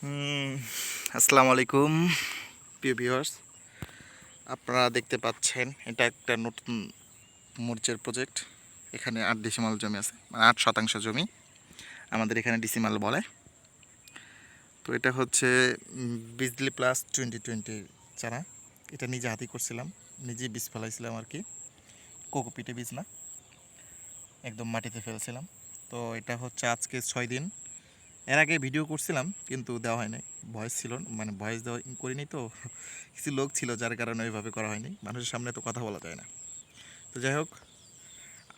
আসসালামু আলাইকুম প্রিয় ভিউয়ার্স আপনারা দেখতে পাচ্ছেন, এটা একটা নতুন মরিচের প্রজেক্ট এখানে আট ডিসিমাল জমি আছে মানে আট শতাংশ জমি আমাদের এখানে ডিসিমাল বলে। তো এটা হচ্ছে বিজলি প্লাস টোয়েন্টি টোয়েন্টি চারা। এটা নিজে হাতেই করছিলাম, নিজেই বীজ ফেলাইছিলাম আর কি। কোকোপিটে বীজ না, একদম মাটিতে ফেলছিলাম। তো এটা হচ্ছে আজকে ছয় দিন। এর আগে ভিডিও করছিলাম, কিন্তু দেওয়া হয় নাই। ভয়েস ছিল মানে ভয়েস দেওয়া করিনি তো, কিছু লোক ছিল যার কারণে ওইভাবে করা হয়নি। মানুষের সামনে তো কথা বলা যায় না। তো যাই হোক,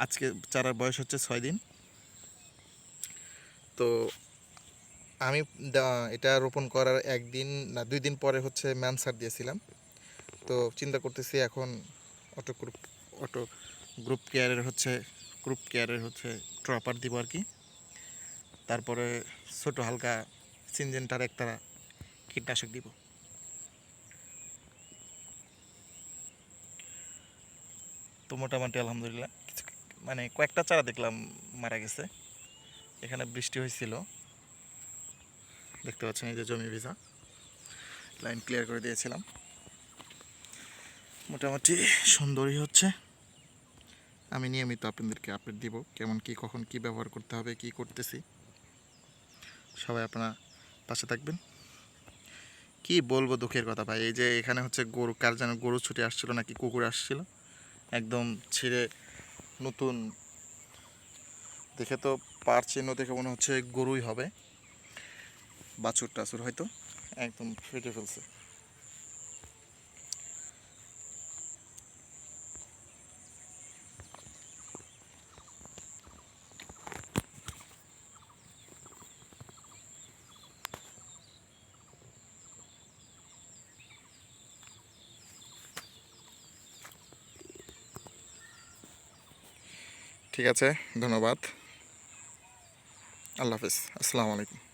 আজকে চারার বয়স হচ্ছে ছয় দিন। তো আমি এটা রোপণ করার একদিন না, দুই দিন পরে হচ্ছে ম্যানসার দিয়েছিলাম। তো চিন্তা করতেছি এখন অটো গ্রুপ অটো গ্রুপ কেয়ারের হচ্ছে, গ্রুপ কেয়ারের হচ্ছে ট্রপার দিব আর কি। তারপরে ছোট হালকা সিনজেন্টার একটা কীটনাশক দিব। তো মোটামুটি আলহামদুলিল্লাহ কিছু মানে কয়েকটা চারা দেখলাম মারা গেছে। এখানে বৃষ্টি হয়েছিল। দেখতে পাচ্ছেন এই যে জমি ভিজা। লাইন ক্লিয়ার করে দিয়েছিলাম। মোটামুটি সুন্দরই হচ্ছে। আমি নিয়মিত আপনাদেরকে আপডেট দিব কেমন কি, কখন কি ব্যবহার করতে হবে, কি করতেছি। সবাই আপনারা পাশে থাকবেন। কি বলব দুঃখের কথা ভাই, এই যে এখানে হচ্ছে গরু, কার যেন গরু ছুটে আসছিল নাকি কুকুর আসছিল, একদম ছিঁড়ে নতুন, দেখে তো পার চিহ্ন দেখে মনে হচ্ছে গরুই হবে। বাছুর টাছুর হয়তো, একদম ফেটে ফেলছে। ঠিক আছে ধন্যবাদ। আল্লাহ হাফিজ আসসালামু আলাইকুম।